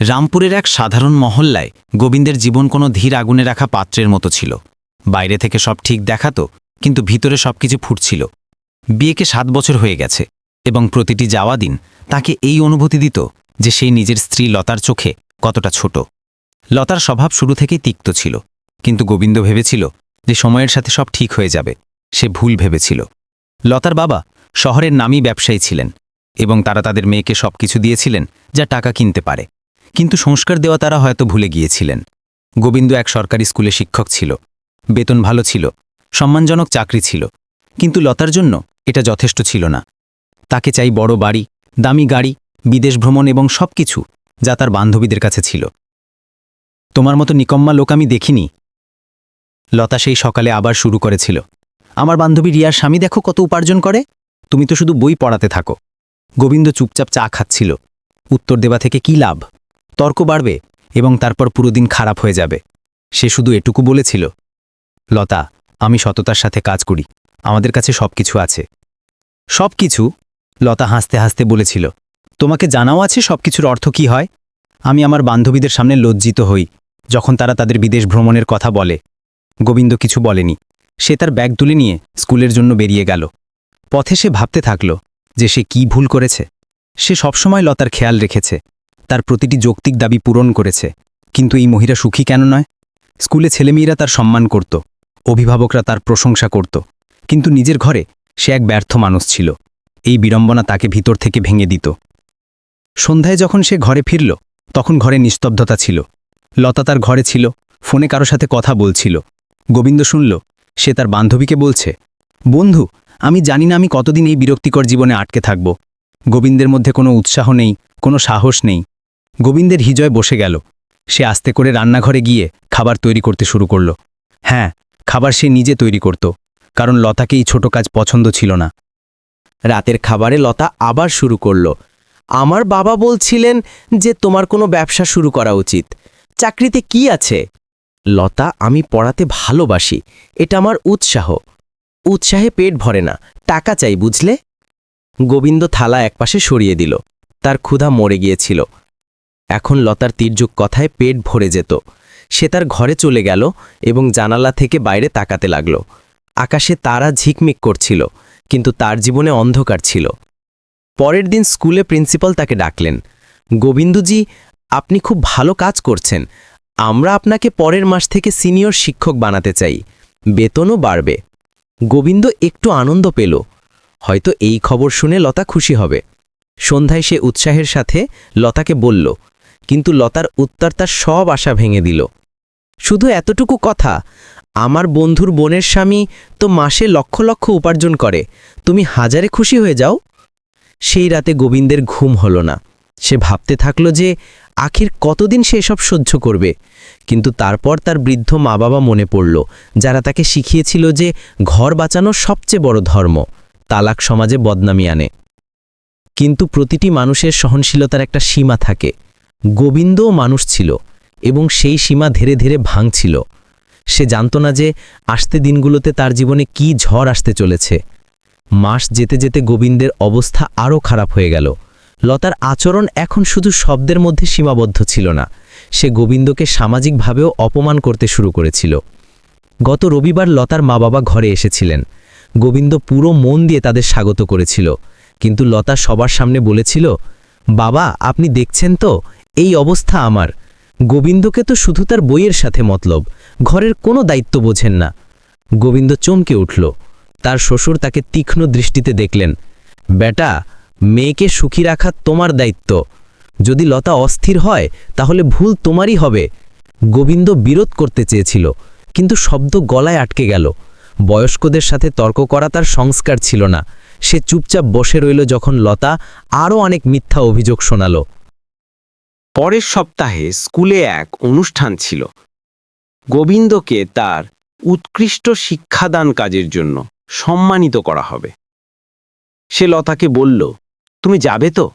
রামপুরের এক সাধারণ মহল্লায় গোবিন্দের জীবন কোনো ধীর আগুনে রাখা পাত্রের মতো ছিল। বাইরে থেকে সব ঠিক দেখাতো, কিন্তু ভিতরে সবকিছু ফুটছিল। বিয়েকে সাত বছর হয়ে গেছে, এবং প্রতিটি যাওয়া দিন তাকে এই অনুভূতি দিত যে সেই নিজের স্ত্রী লতার চোখে কতটা ছোট। লতার স্বভাব শুরু থেকেই তিক্ত ছিল, কিন্তু গোবিন্দ ভেবেছিল যে সময়ের সাথে সব ঠিক হয়ে যাবে, সে ভুল ভেবেছিল। লতার বাবা শহরের নামী ব্যবসায়ী ছিলেন, এবং তারা তাদের মেয়েকে সবকিছু দিয়েছিলেন যা টাকা কিনতে পারে। কিন্তু সংস্কার দেওয়া তারা হয়তো ভুলে গিয়েছিলেন। গোবিন্দ এক সরকারি স্কুলে শিক্ষক ছিল। বেতন ভালো ছিল। সম্মানজনক চাকরি ছিল। কিন্তু লতার জন্য এটা যথেষ্ট ছিল না। তাকে চাই বড় বাড়ি, দামি গাড়ি, বিদেশ ভ্রমণ এবং সবকিছু যা তার বান্ধবীদের কাছে ছিল। তোমার মতো নিকম্মা লোক আমি দেখিনি। লতা সেই সকালে আবার শুরু করেছিল। আমার বান্ধবী রিয়ার স্বামী দেখো কত উপার্জন করে। তুমি তো শুধু বই পড়াতে থাকো। গোবিন্দ চুপচাপ চা খাচ্ছিল। উত্তর দেওয়া থেকে কি লাভ? তর্ক বাড়বে এবং তারপর পুরো দিন খারাপ হয়ে যাবে। সে শুধু এটুকু বলেছিল, লতা, আমি সততার সাথে কাজ করি। আমাদের কাছে সবকিছু আছে। সবকিছু? লতা হাসতে হাসতে বলেছিল, তোমাকে জানাও আছে সবকিছুর অর্থ কি হয়? আমি আমার বান্ধবীদের সামনে লজ্জিত হই, যখন তারা তাদের বিদেশ ভ্রমণের কথা বলে। গোবিন্দ কিছু বলেনি। সে তার ব্যাগ তুলে নিয়ে স্কুলের জন্য বেরিয়ে গেল। পথে সে ভাবতে থাকল যে সে কি ভুল করেছে। সে সবসময় লতার খেয়াল রেখেছে। তার প্রতিটি যৌক্তিক দাবি পূরণ করেছে। কিন্তু এই মহিলা সুখী কেন নয়? স্কুলে ছেলেমেয়েরা তার সম্মান করত, অভিভাবকরা তার প্রশংসা করত, কিন্তু নিজের ঘরে সে এক ব্যর্থ মানুষ ছিল। এই বিড়ম্বনা তাকে ভিতর থেকে ভেঙে দিত। সন্ধ্যায় যখন সে ঘরে ফিরল, তখন ঘরে নিস্তব্ধতা ছিল। লতা তার ঘরে ছিল, ফোনে কারও সাথে কথা বলছিল। গোবিন্দ শুনল, সে তার বান্ধবীকে বলছে, বন্ধু, আমি জানি না আমি কতদিন এই বিরক্তিকর জীবনে আটকে থাকব। গোবিন্দের মধ্যে কোনো উৎসাহ নেই, কোনো সাহস নেই। গোবিন্দের হৃদয় বসে গেল। সে আস্তে করে রান্নাঘরে গিয়ে খাবার তৈরি করতে শুরু করল। হ্যাঁ খাবার সে নিজে তৈরি করত, কারণ লতাকে এই ছোট কাজ পছন্দ ছিল না। রাতের খাবারে লতা আবার শুরু করল, আমার বাবা বলছিলেন যে তোমার কোনো ব্যবসা শুরু করা উচিত। চাকরিতে কি আছে? লতা, আমি পড়াতে ভালোবাসি। এটা আমার উৎসাহ। উৎসাহে পেট ভরে না। টাকা চাই, বুঝলে? গোবিন্দ থালা একপাশে সরিয়ে দিল। তার ক্ষুধা মরে গিয়েছিল। এখন লতার তীর্যক কথায় পেট ভরে যেত। সে তার ঘরে চলে গেল এবং জানালা থেকে বাইরে তাকাতে লাগল। আকাশে তারা ঝিকমিক করছিল, কিন্তু তার জীবনে অন্ধকার ছিল। পরের দিন স্কুলে প্রিন্সিপাল তাকে ডাকলেন, গোবিন্দজি, আপনি খুব ভালো কাজ করছেন। আমরা আপনাকে পরের মাস থেকে সিনিয়র শিক্ষক বানাতে চাই। বেতনও বাড়বে। গোবিন্দ একটু আনন্দ পেল। হয়তো এই খবর শুনে লতা খুশি হবে। সন্ধ্যায় সে উৎসাহের সাথে লতাকে বলল কিন্তু লতার উত্তর তার সব আশা ভেঙে দিল। শুধু এতটুকু কথা, আমার বন্ধুর বোনের স্বামী তো মাসে লক্ষ লক্ষ উপার্জন করে, তুমি হাজারে খুশি হয়ে যাও। সেই রাতে গোবিন্দের ঘুম হল না। সে ভাবতে থাকল যে আখির কতদিন সে এসব সহ্য করবে। কিন্তু তারপর তার বৃদ্ধ মা বাবা মনে পড়ল, যারা তাকে শিখিয়েছিল যে ঘর বাঁচানো সবচেয়ে বড় ধর্ম, তালাক সমাজে বদনামি আনে। কিন্তু প্রতিটি মানুষের সহনশীলতার একটা সীমা থাকে। গোবিন্দও মানুষ ছিল এবং সেই সীমা ধীরে ধীরে ভাঙছিল। সে জানত না যে আসতে দিনগুলোতে তার জীবনে কি ঝড় আসতে চলেছে। মাস যেতে যেতে গোবিন্দের অবস্থা আরও খারাপ হয়ে গেল। লতার আচরণ এখন শুধু শব্দের মধ্যে সীমাবদ্ধ ছিল না, সে গোবিন্দকে সামাজিকভাবেও অপমান করতে শুরু করেছিল। গত রবিবার লতার মা বাবা ঘরে এসেছিলেন। গোবিন্দ পুরো মন দিয়ে তাদের স্বাগত করেছিল, কিন্তু লতা সবার সামনে বলেছিল, বাবা, আপনি দেখছেন তো? এই অবস্থা আমার। গোবিন্দকে তো শুধু তার বইয়ের সাথে মতলব, ঘরের কোনো দায়িত্ব বোঝেন না। গোবিন্দ চমকে উঠল। তার শ্বশুর তাকে তীক্ষ্ণ দৃষ্টিতে দেখলেন। বেটা, মেয়েকে সুখী রাখা তোমার দায়িত্ব। যদি লতা অস্থির হয়, তাহলে ভুল তোমারই হবে। গোবিন্দ বিরোধ করতে চেয়েছিল, কিন্তু শব্দ গলায় আটকে গেল। বয়স্কদের সাথে তর্ক করা তার সংস্কার ছিল না। সে চুপচাপ বসে রইল যখন লতা আরও অনেক মিথ্যা অভিযোগ শোনাল। পরের সপ্তাহে স্কুলে এক অনুষ্ঠান ছিল। গোবিন্দকে তার উৎকৃষ্ট শিক্ষাদান কাজের জন্য সম্মানিত করা হবে। সে লতাকে বলল, তুমি যাবে তো?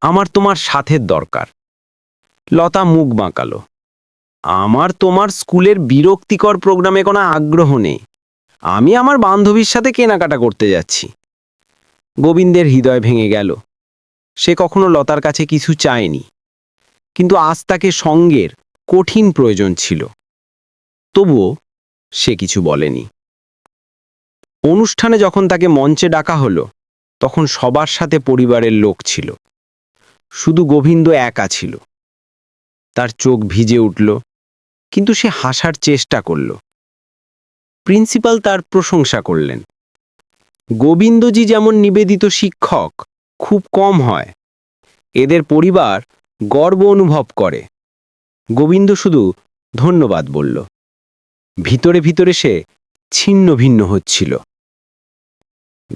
আমার তোমার সাথের দরকার। লতা মুখ বাঁকালো। আমার তোমার স্কুলের বিরক্তিকর প্রোগ্রামে কোনো আগ্রহ নেই। আমি আমার বান্ধবীর সাথে কেনাকাটা করতে যাচ্ছি। গোবিন্দের হৃদয় ভেঙে গেল। সে কখনো লতার কাছে কিছু চায়নি। কিন্তু আজ তাকে সঙ্গের কঠিন প্রয়োজন ছিল। তবুও সে কিছু বলেনি। অনুষ্ঠানে যখন তাকে মঞ্চে ডাকা হলো, তখন সবার সাথে পরিবারের লোক ছিল। শুধু গোবিন্দ একা ছিল। তার চোখ ভিজে উঠল, কিন্তু সে হাসার চেষ্টা করল। প্রিন্সিপাল তার প্রশংসা করলেন। গোবিন্দজি যেমন নিবেদিত শিক্ষক, খুব কম হয়। এদের পরিবার গর্ব অনুভব করে। গোবিন্দ শুধু ধন্যবাদ বলল। ভিতরে ভিতরে সে ছিন্ন ভিন্ন হচ্ছিল।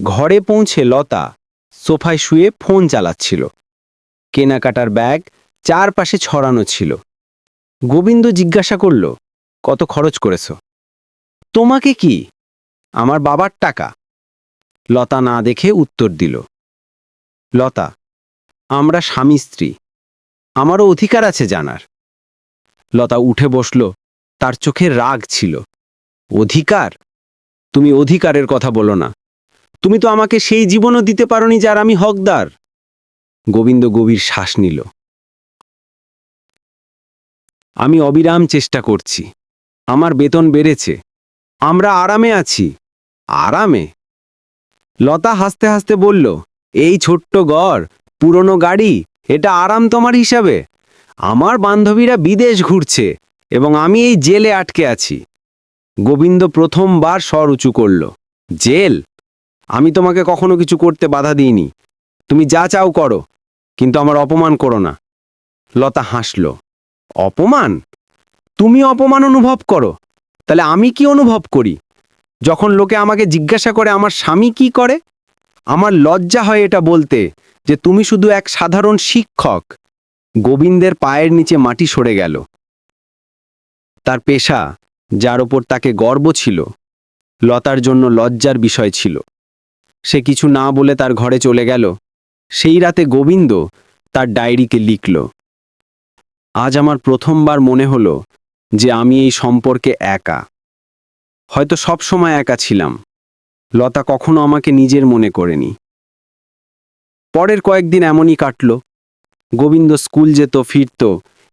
ঘরে পৌঁছে লতা সোফায় শুয়ে ফোন চালাচ্ছিল। কেনাকাটার ব্যাগ চারপাশে ছড়ানো ছিল। গোবিন্দ জিজ্ঞাসা করল, কত খরচ করেছ? তোমাকে কি? আমার বাবার টাকা। লতা না দেখে উত্তর দিল। লতা, আমরা স্বামী স্ত্রী। আমারও অধিকার আছে জানার। লতা উঠে বসল, তার চোখে রাগ ছিল। অধিকার? তুমি অধিকারের কথা বলো না। তুমি তো আমাকে সেই জীবনও দিতে পারোনি যার আমি হকদার। গোবিন্দ গভীর শ্বাস নিল। আমি অবিরাম চেষ্টা করছি। আমার বেতন বেড়েছে। আমরা আরামে আছি। আরামে? লতা হাসতে হাসতে বলল, এই ছোট্ট গড়, পুরনো গাড়ি এটা আরাম তোমার হিসাবে। আমার বান্ধবীরা বিদেশ ঘুরছে এবং আমি এই জেলে আটকে আছি। গোবিন্দ প্রথমবার স্বর উঁচু করল, জেল? আমি তোমাকে কখনো কিছু করতে বাধা দিইনি। তুমি যা চাও করো, কিন্তু আমার অপমান করো না। লতা হাসল, অপমান? তুমি অপমান অনুভব করো। তাহলে আমি কি অনুভব করি? যখন লোকে আমাকে জিজ্ঞাসা করে, আমার স্বামী কি করে? আমার লজ্জা হয় এটা বলতে। যে তুমি শুধু এক সাধারণ শিক্ষক। গোবিন্দের পায়ের নিচে মাটি সরে গেল। তার পেশা, যার ওপর তাকে গর্ব ছিল, লতার জন্য লজ্জার বিষয় ছিল। সে কিছু না বলে তার ঘরে চলে গেল। সেই রাতে গোবিন্দ তার ডায়েরিকে লিখল। আজ আমার প্রথমবার মনে হলো যে আমি এই সম্পর্কে একা। হয়তো সব সময় একা ছিলাম। লতা কখনো আমাকে নিজের মনে করেনি। পরের কয়েকদিন এমনই কাটল। গোবিন্দ স্কুল যেত, ফিরত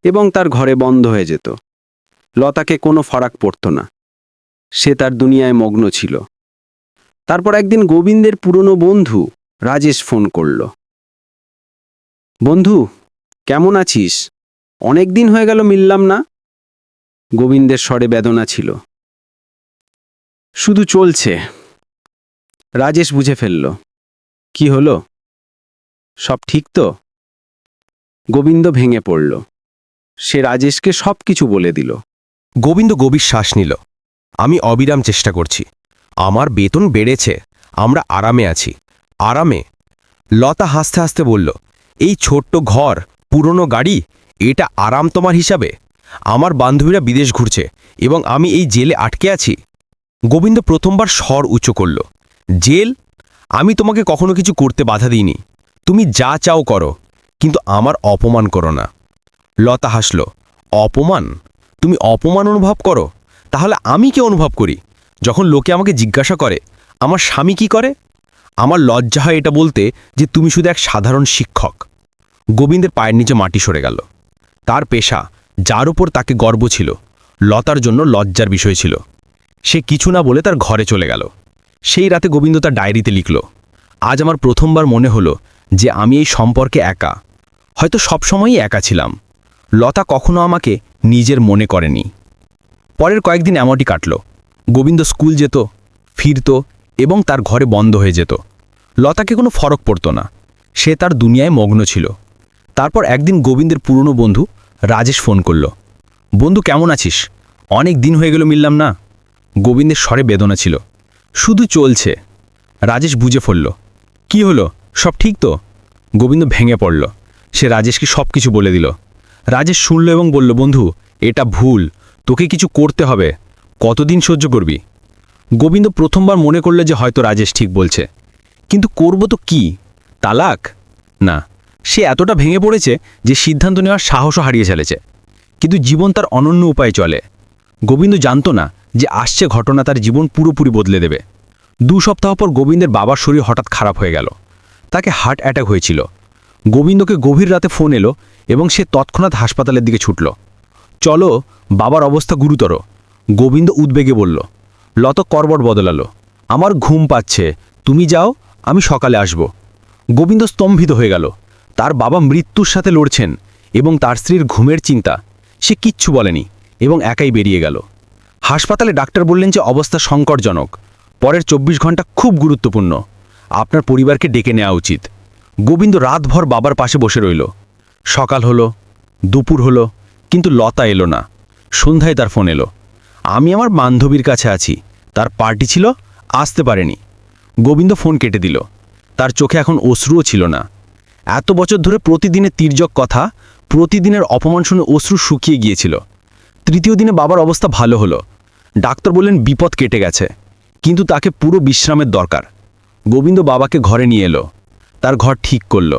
এবং তার ঘরে বন্ধ হয়ে যেত। লতাকে কোনো ফারাক পড়ত না। সে তার দুনিয়ায় মগ্ন ছিল। তারপর একদিন গোবিন্দের পুরনো বন্ধু রাজেশ ফোন করল। বন্ধু, কেমন আছিস? অনেক দিন হয়ে গেল মিললাম না। গোবিন্দের স্বরে বেদনা ছিল। শুধু চলছে। রাজেশ বুঝে ফেলল, কি হলো? সব ঠিক তো? গোবিন্দ ভেঙে পড়ল। সে রাজেশকে সব কিছু বলে দিল। গোবিন্দ গভীর শ্বাস নিল। আমি অবিরাম চেষ্টা করছি। আমার বেতন বেড়েছে। আমরা আরামে আছি। আরামে? লতা হাসতে হাসতে বলল, এই ছোট্ট ঘর, পুরনো গাড়ি, এটা আরাম তোমার হিসাবে? আমার বান্ধবীরা বিদেশ ঘুরছে এবং আমি এই জেলে আটকে আছি? গোবিন্দ প্রথমবার স্বর উঁচু করল, জেল? আমি তোমাকে কখনো কিছু করতে বাধা দিইনি। তুমি যা চাও করো, কিন্তু আমার অপমান করো না। লতা হাসল, অপমান? তুমি অপমান অনুভব করো? তাহলে আমি কে অনুভব করি? যখন লোকে আমাকে জিজ্ঞাসা করে, আমার স্বামী কি করে? আমার লজ্জা হয় এটা বলতে যে তুমি শুধু এক সাধারণ শিক্ষক। গোবিন্দের পায়ের নিচে মাটি সরে গেল। তার পেশা, যার উপর তাকে গর্ব ছিল, লতার জন্য লজ্জার বিষয় ছিল। সে কিছু না বলে তার ঘরে চলে গেল। সেই রাতে গোবিন্দ তার ডায়েরিতে লিখল, আজ আমার প্রথমবার মনে হলো যে আমি এই সম্পর্কে একা। হয়তো সবসময়ই একা ছিলাম। লতা কখনো আমাকে নিজের মনে করেনি। পরের কয়েকদিন এমনটি কাটল। গোবিন্দ স্কুল যেত, ফিরত এবং তার ঘরে বন্ধ হয়ে যেত। লতাকে কোনো ফরক পড়ত না। সে তার দুনিয়ায় মগ্ন ছিল। তারপর একদিন গোবিন্দের পুরনো বন্ধু রাজেশ ফোন করল। বন্ধু, কেমন আছিস? অনেক দিন হয়ে গেল মিললাম না। গোবিন্দের স্বরে বেদনা ছিল। শুধু চলছে। রাজেশ বুঝে ফেলল। কি হলো? সব ঠিক তো? গোবিন্দ ভেঙে পড়ল। সে রাজেশকে সব কিছু বলে দিল। রাজেশ শুনল এবং বলল, বন্ধু, এটা ভুল। তোকে কিছু করতে হবে। কতদিন সহ্য করবি? গোবিন্দ প্রথমবার মনে করল যে হয়তো রাজেশ ঠিক বলছে। কিন্তু করব তো কি? তালাক? না। সে এতটা ভেঙে পড়েছে যে সিদ্ধান্ত নেওয়ার সাহসও হারিয়ে ফেলেছে। কিন্তু জীবন তার অনন্য উপায়ে চলে। গোবিন্দ জানত না যে আসছে ঘটনা তার জীবন পুরোপুরি বদলে দেবে। দু সপ্তাহ পর গোবিন্দের বাবার শরীর হঠাৎ খারাপ হয়ে গেল। তাকে হার্ট অ্যাটাক হয়েছিল। গোবিন্দকে গভীর রাতে ফোন এলো এবং সে তৎক্ষণাৎ হাসপাতালের দিকে ছুটল। চলো, বাবার অবস্থা গুরুতর। গোবিন্দ উদ্বেগে বলল, লত করবট বদলালো। আমার ঘুম পাচ্ছে। তুমি যাও, আমি সকালে আসব। গোবিন্দ স্তম্ভিত হয়ে গেল। তার বাবা মৃত্যুর সাথে লড়ছেন এবং তার স্ত্রীর ঘুমের চিন্তা। সে কিচ্ছু বলেনি এবং একাই বেরিয়ে গেল। হাসপাতালে ডাক্তার বললেন যে অবস্থা সংকটজনক। পরের চব্বিশ ঘণ্টা খুব গুরুত্বপূর্ণ। আপনার পরিবারকে ডেকে নেওয়া উচিত। গোবিন্দ রাতভর বাবার পাশে বসে রইল। সকাল হলো, দুপুর হলো, কিন্তু লতা এলো না। সন্ধ্যায় তার ফোন এলো। আমি আমার বান্ধবীর কাছে আছি। তার পার্টি ছিল, আসতে পারেনি। গোবিন্দ ফোন কেটে দিল। তার চোখে এখন অশ্রুও ছিল না। এত বছর ধরে প্রতিদিনের তির্যক কথা, প্রতিদিনের অপমান শুনে অশ্রু শুকিয়ে গিয়েছিল। তৃতীয় দিনে বাবার অবস্থা ভালো হলো। ডাক্তার বললেন, বিপদ কেটে গেছে। কিন্তু তাকে পুরো বিশ্রামের দরকার। গোবিন্দ বাবাকে ঘরে নিয়ে এলো। তার ঘর ঠিক করল,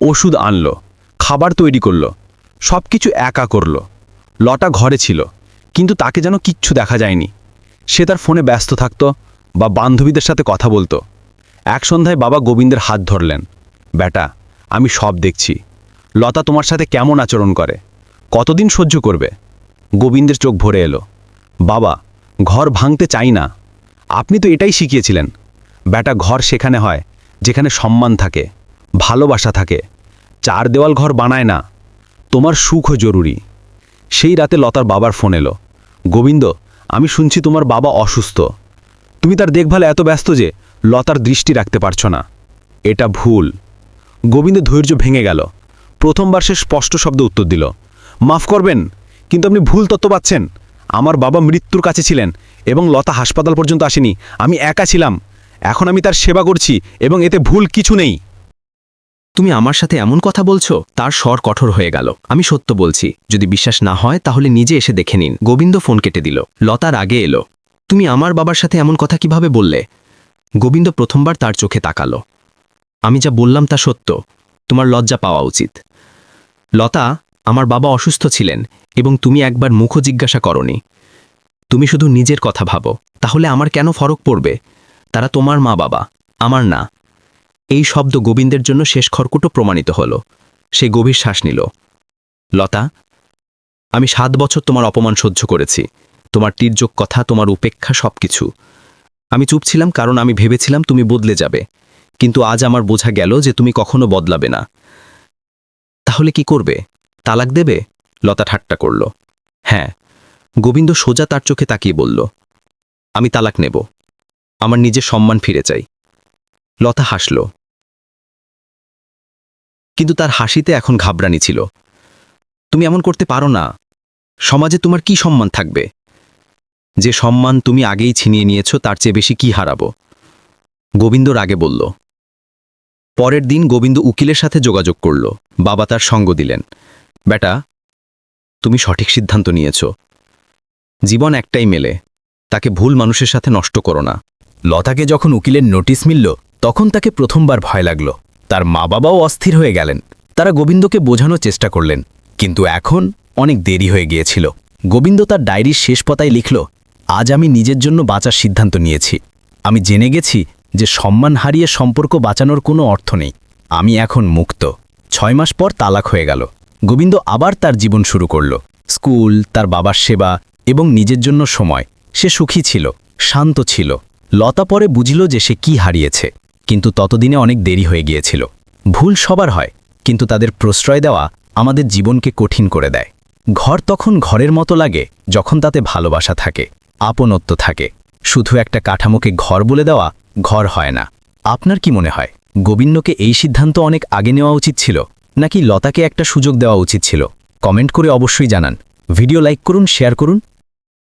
ওষুধ আনলো, খাবার তৈরি করল সব কিছু একা করল। লটা ঘরে ছিল, কিন্তু তাকে যেন কিচ্ছু দেখা যায়নি। সে তার ফোনে ব্যস্ত থাকতো বা বান্ধবীদের সাথে কথা বলতো। এক সন্ধ্যায় বাবা গোবিন্দের হাত ধরলেন, বেটা, আমি সব দেখছি। লতা তোমার সাথে কেমন আচরণ করে? কতদিন সহ্য করবে? গোবিন্দের চোখ ভরে এলো, বাবা, ঘর ভাঙতে চাই না। আপনি তো এটাই শিখিয়েছিলেন। বেটা ঘর সেখানে হয়, যেখানে সম্মান থাকে, ভালোবাসা থাকে। চার দেওয়াল ঘর বানায় না। তোমার সুখও জরুরি। সেই রাতে লতার বাবার ফোন এলো। গোবিন্দ, আমি শুনছি তোমার বাবা অসুস্থ। তুমি তার দেখভালে এত ব্যস্ত যে লতার দৃষ্টি রাখতে পারছ না। এটা ভুল। গোবিন্দ ধৈর্য ভেঙে গেল। প্রথমবার সে স্পষ্ট শব্দ উত্তর দিল। মাফ করবেন, কিন্তু আপনি ভুল তত্ত্ব পাচ্ছেন। আমার বাবা মৃত্যুর কাছে ছিলেন এবং লতা হাসপাতাল পর্যন্ত আসেনি। আমি একা ছিলাম। এখন আমি তার সেবা করছি এবং এতে ভুল কিছু নেই। তুমি আমার সাথে এমন কথা বলছো, তার স্বর কঠোর হয়ে গেল। আমি সত্য বলছি, যদি বিশ্বাস না হয়, তাহলে নিজে এসে দেখে নিন। গোবিন্দ ফোন কেটে দিল। লতার আগে এলো। তুমি আমার বাবার সাথে এমন কথা কীভাবে বললে? গোবিন্দ প্রথমবার তার চোখে তাকালো। আমি যা বললাম তা সত্য। তোমার লজ্জা পাওয়া উচিত। লতা, আমার বাবা অসুস্থ ছিলেন এবং তুমি একবার মুখ জিজ্ঞাসা করনি। তুমি শুধু নিজের কথা ভাবো। তাহলে আমার কেন ফরক পড়বে? তারা তোমার মা বাবা, আমার না। এই শব্দ গোবিন্দের জন্য শেষ খড়কুটো প্রমাণিত হল। সে গভীর শ্বাস নিল। লতা, আমি সাত বছর তোমার অপমান সহ্য করেছি। তোমার তীর্যক কথা, তোমার উপেক্ষা সবকিছু। আমি চুপ ছিলাম কারণ আমি ভেবেছিলাম তুমি বদলে যাবে। কিন্তু আজ আমার বোঝা গেল যে তুমি কখনো বদলাবে না। তাহলে কি করবে? তালাক দেবে? লতা ঠাট্টা করল। হ্যাঁ। গোবিন্দ সোজা তার চোখে তাকিয়ে বলল, আমি তালাক নেব। আমার নিজের সম্মান ফিরে চাই। লতা হাসল। কিন্তু তার হাসিতে এখন ঘাবড়ানি ছিল। তুমি এমন করতে পারো না। সমাজে তোমার কি সম্মান থাকবে? যে সম্মান তুমি আগেই ছিনিয়ে নিয়েছ, তার চেয়ে বেশি কি হারাবো? গোবিন্দ রাগে বলল। পরের দিন গোবিন্দ উকিলের সাথে যোগাযোগ করল। বাবা তার সঙ্গ দিলেন। বেটা, তুমি সঠিক সিদ্ধান্ত নিয়েছ। জীবন একটাই মেলে। তাকে ভুল মানুষের সাথে নষ্ট করো না। লতাকে যখন উকিলের নোটিশ মিলল, তখন তাকে প্রথমবার ভয় লাগল। তার মা বাবাও অস্থির হয়ে গেলেন। তারা গোবিন্দকে বোঝানোর চেষ্টা করলেন, কিন্তু এখন অনেক দেরি হয়ে গিয়েছিল। গোবিন্দ তার ডায়েরির শেষ পাতায় লিখল, আজ আমি নিজের জন্য বাঁচার সিদ্ধান্ত নিয়েছি। আমি জেনে গেছি যে সম্মান হারিয়ে সম্পর্ক বাঁচানোর কোনো অর্থ নেই। আমি এখন মুক্ত। ছয় মাস পর তালাক হয়ে গেল। গোবিন্দ আবার তার জীবন শুরু করল। স্কুল, তার বাবার সেবা এবং নিজের জন্য সময়। সে সুখী ছিল, শান্ত ছিল। লতা পরে বুঝল যে সে কি হারিয়েছে, কিন্তু ততদিনে অনেক দেরি হয়ে গিয়েছিল। ভুল সবার হয়, কিন্তু তাদের প্রশ্রয় দেওয়া আমাদের জীবনকে কঠিন করে দেয়। ঘর তখন ঘরের মতো লাগে, যখন তাতে ভালোবাসা থাকে, আপনত্ব থাকে। শুধু একটা কাঠামোকে ঘর বলে দেওয়া ঘর হয় না। আপনার কি মনে হয়, গোবিন্দকে এই সিদ্ধান্ত অনেক আগে নেওয়া উচিত ছিল, নাকি লতাকে একটা সুযোগ দেওয়া উচিত ছিল? কমেন্ট করে অবশ্যই জানান। ভিডিও লাইক করুন, শেয়ার করুন